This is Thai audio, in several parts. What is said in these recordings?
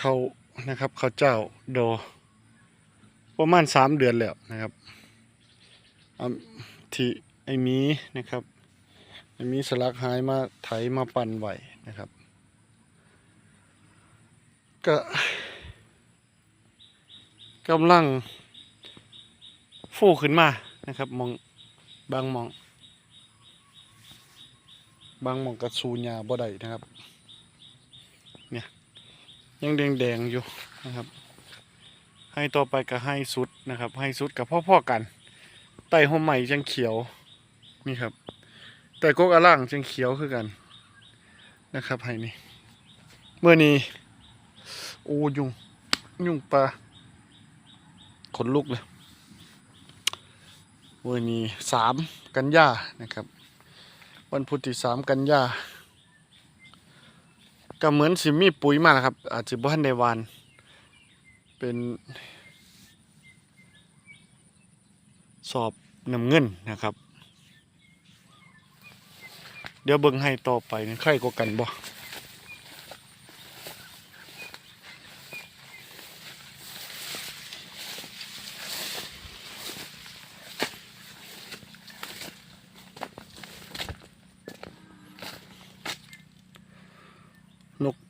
เขานะครับเขาเจ้าโด ประมาณสามเดือนแล้วนะครับอ่าที่ไอ้มีนะครับไอ้มีสลักหายมาไถมาปั่นไหวนะครับ ก็กำลังฟูขึ้นมานะครับมองบางมอง บางมองกระสูญยาบ่ได้นะครับ ยังแดงๆอยู่นะครับ ให้ต่อไปก็ให้สุดนะครับ ให้สุดกับพ่อๆกันไต่หัวใหม่จังเขียวนี่ครับ แต่กกอาล่างจังเขียวคือกันนะครับให้นี่เมื่อนี้โอ้ยุงยุงปลาขนลุกเลยเมื่อนี้สามกันยานะครับ วันพุธที่สามกันยา ก็เหมือนสิมีปุ๋ยมาแล้วครับ อาจจะบ้านได้หวาน เป็นสอบน้ำเงินนะครับ เดี๋ยวเบิ่งให้ต่อไปใครก็กันบ่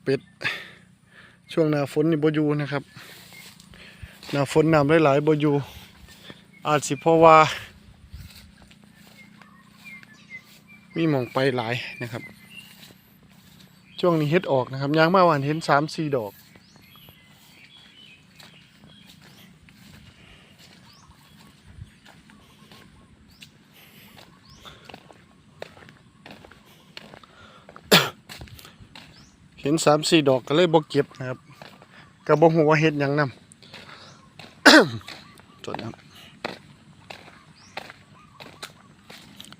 เป็ด ช่วงหน้าฝนนี่บอยู่นะครับหน้าฝนน้ำหลายๆบอยู่อาจสิเพราะว่า มีหมองไปหลายนะครับ ช่วงนี้เฮ็ดออกนะครับยางมาวันเห็นสามสี่ดอก เห็นสามสี่ดอกก็เลยบ่เก็บนะครับก็บ่ฮู้ว่าเฮ็ดยังนำจดนะครับ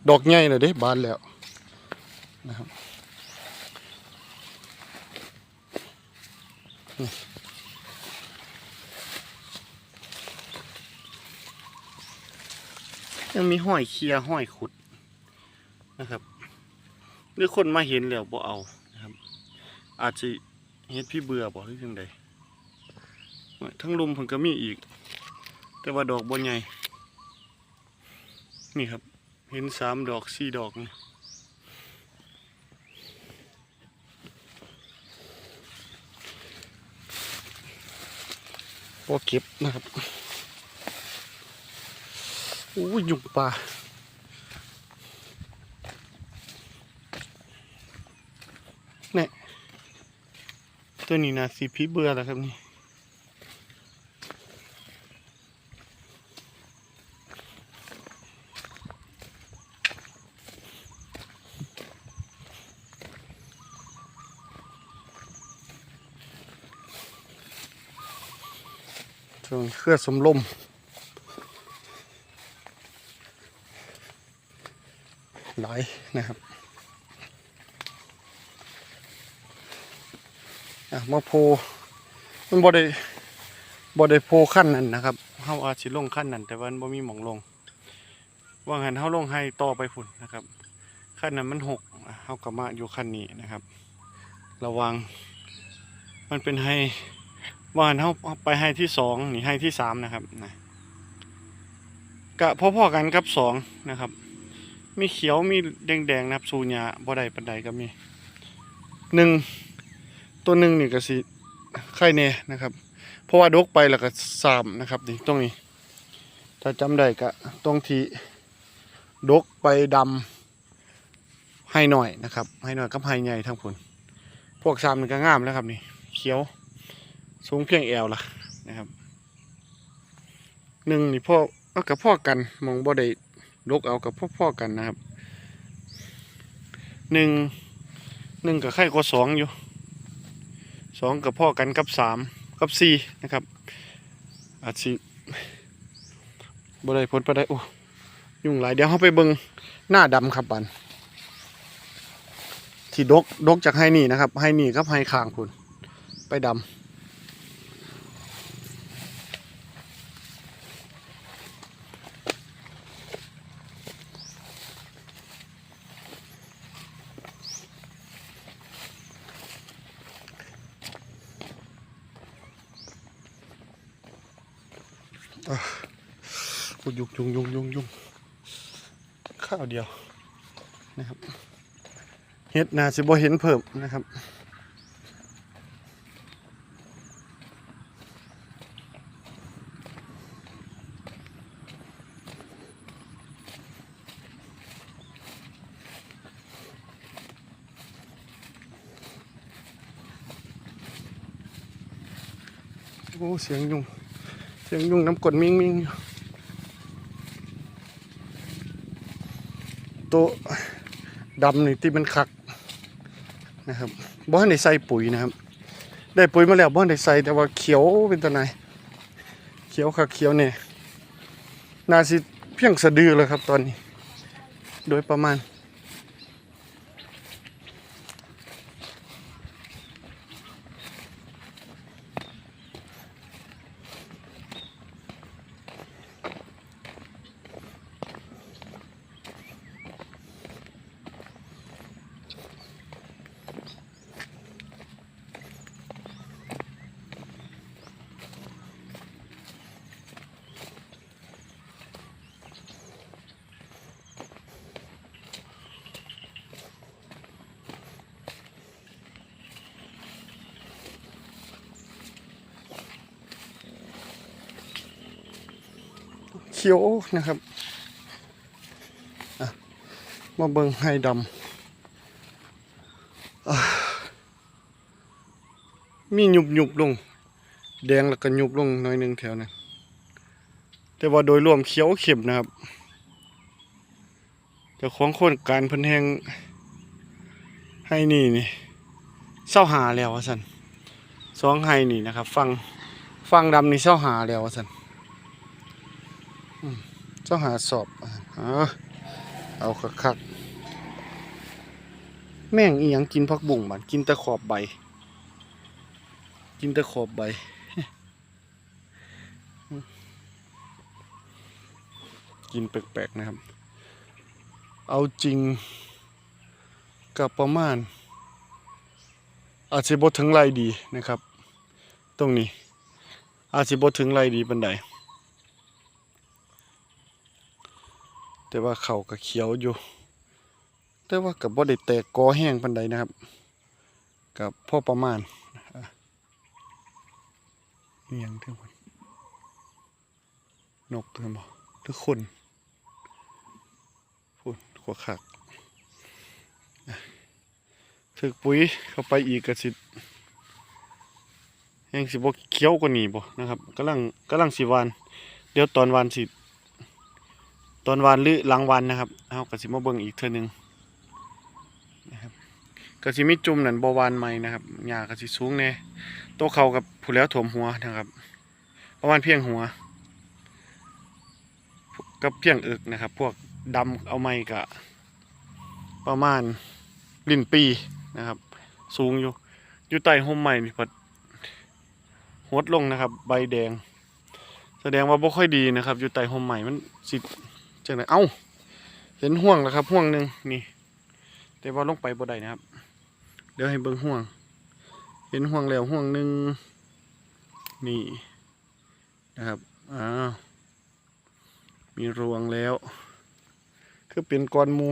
ดอกใหญ่เลยเด้บานแล้วนะครับยังมีห้อยเคียห้อยขุดนะครับหรือคนมาเห็นแล้วบ่เอา อาจจะเฮ็ดพี่เบื่อบ่หรือจังใดทั้งลุมเพิ่นก็มีอีก แต่ว่าดอกบ่ใหญ่ นี่ครับ เห็นสามดอกสี่ดอกนี่พอเก็บนะครับ อู้ยยุงปลาเนี่ย ตัวนี้นะสีพีเบื่อแล้วครับนี่ช่วงเครือสมลมหลายนะครับ อะมาโพมันบ่ได้บ่ได้โพขั้นนั้นนะครับเฮาอาจสิลงขั้นนั้นแต่ว่ามันบ่มีหม่องลงว่างั้นเฮาลงให้ต่อไปพุ่นนะครับขั้นนั้นมันหกเฮาก็มาอยู่ขั้นนี้นะครับ ระวัง มันเป็นให้ว่าหันเขาไปให้ที่สองนี่ให้ที่สามนะครับนะกะพ่อๆกันกับสองนะครับ มีเขียวมีแดงๆนะครับสูญาบ่ได้ปันใดก็มีหนึ่ง ตัวหนึ่งนี่ก็สิไข่เน่นะครับ เพราะว่าดกไปแล้วก็สามนะครับนี่ตรงนี้ ถ้าจำได้ก็ตรงที่ดกไปดำให้หน่อยนะครับให้หน่อยกับให้ใหญ่ทั้งผลพวกสามนี่ก็งามแล้วครับนี่เขียวสูงเพียงแอวล่ะนะครับหนึ่งนี่พ่อกับพ่อกันมองบ่ได้ลกเอากับพ่อพ่อกันนะครับหนึ่งหนึ่งกับไข่ก็สองอยู่ สองกับพ่อกันกับสามกับสี่นะครับอาจสิบ่ได้ผลไปได้โอ้ยุ่งหลายเดี๋ยวเขาไปเบิงหน้าดำครับบันที่ดกดกจากไฮนี่นะครับไฮนี่กับไฮคางคุณไปดำ อะโอ้ยยุงยุงยุงยุงยุงข้าวเดียวนะครับเฮ็ดนาสิบ่เห็นเพิ่มนะครับโอ้เสียงยุง สียงยุงน้ำกดมิงมิงอยู่โตดำนี่ที่มันคักนะครับบ้านได้ใส่ปุ๋ยนะครับ ได้ปุ๋ยมาแล้วบ้านได้ใส่แต่ว่าเขียวเป็นตัวไหนเขียวคักเขียวเนี่ยนาสิเพียงสะดือเลยครับตอนนี้ โดยประมาณ เขียวนะครับมาเบิ่งไฮดำมีหยุบหยุบลง แดงแล้วก็หยุบลงน่อยนึงแถวนั้นแต่ว่าโดยรวมเขียวเข้มนะครับแต่ของโคนการพิ่นแหงให้นี่นี่เศร้าหาแล้วว่าซั่นสองไฮนี่นะครับ ฟังฟังดำนี่เศร้าหาแล้วว่าซั่น เจ้าหาสอบอะเอาเอาคักๆแม่งอีหยังกินผักบุ้งบันกินต่ขอบใบ กินต่ขอบใบกินแปลกๆนะครับ เอาจริงกับประมาณ อาจจะบดถึงไรดีนะครับ ตรงนี้ อาจจะบดถึงไรดีปันใด แต่ว่าเขาก็เขียวอยู่ แต่ว่ากับบ่ได้แตกกอแห้งปันใดนะครับ กับพ่อประมาณนี่ยังเท่าไหร่นกเท่าบ่หรือคนพูดขวขักอะถึกปุ๋ยเข้าไปอีกกระสิแห้งสิบ่เขียวกว่านี้บ่นะครับกำลังกำลังสิวาน เดี๋ยวตอนวานสิ ตอนวานหรือหลังวันนะครับเอากระสิมาเบิ่งอีกเทื่อหนึงนะครับกระสิมีจุ่มนั่นบวานใหม่นะครับหญ้ากระสิสูงแน่โตเขากับผู้แล้วถมหัวนะครับประมาณเพียงหัวกับเพียงเอิกนะครับ พวกดำเอาไม้กะประมาณลิ้นปีนะครับ สูงอยู่อยู่ใต้ห่มใหม่นี่พัดหดลงนะครับ ใบแดง แสดงว่าบ่ค่อยดีนะครับ อยู่ใต้ห่มใหม่มันสิ จังไดเอ้า เห็นห่วงแล้วครับห่วงหนึ่งนี่ แต่ว่าลงไปบ่ได้นะครับ เดี๋ยวให้เบิ่งห่วง เห็นห่วงแล้วห่วงหนึ่งนี่นะครับอ้าวมีรวงแล้ว คือเป็นก้อนมู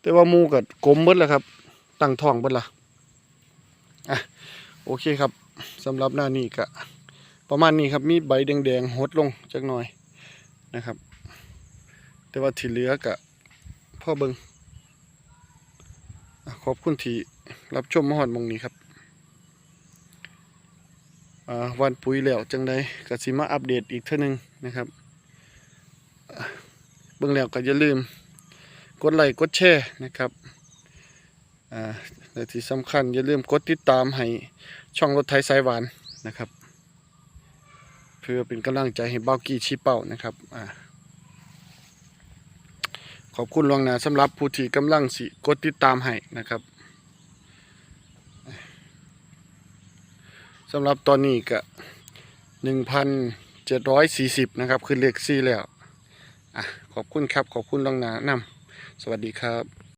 แต่ว่ามูกับกลมเบิดแล้วครับ ตั้งท้องเบิดละอะโอเคครับสำหรับหน้านี้ก็ประมาณนี้ครับมีใบแดงๆหดลงจักหน่อยนะครับ แต่ว่าที่เหลือก็พ่อเบิงขอบคุณที่รับชมมหอดมองนี้ครับวันปุ๋ยแล้วจังใดกสิมาอัปเดตอีกเท่านึงนะครับเบิ่งแล้วก็อย่าลืม กดไลค์กดแชร์นะครับและที่สำคัญอย่าลืมกดติดตามให้ช่องรถไทยสายหวานนะครับ เพื่อเป็นกำลังใจให้เบ้ากี้ชี้เป้านะครับอ่า ขอบคุณลวงนาสำหรับผู้ที่กำลังสิกดติดตามให้นะครับสำหรับตอนนี้ก็หนึ่งพันเจ็ดร้อยสี่สิบนะครับ คือเลขสี่แล้วอะขอบคุณครับ ขอบคุณลวงนานำสวัสดีครับ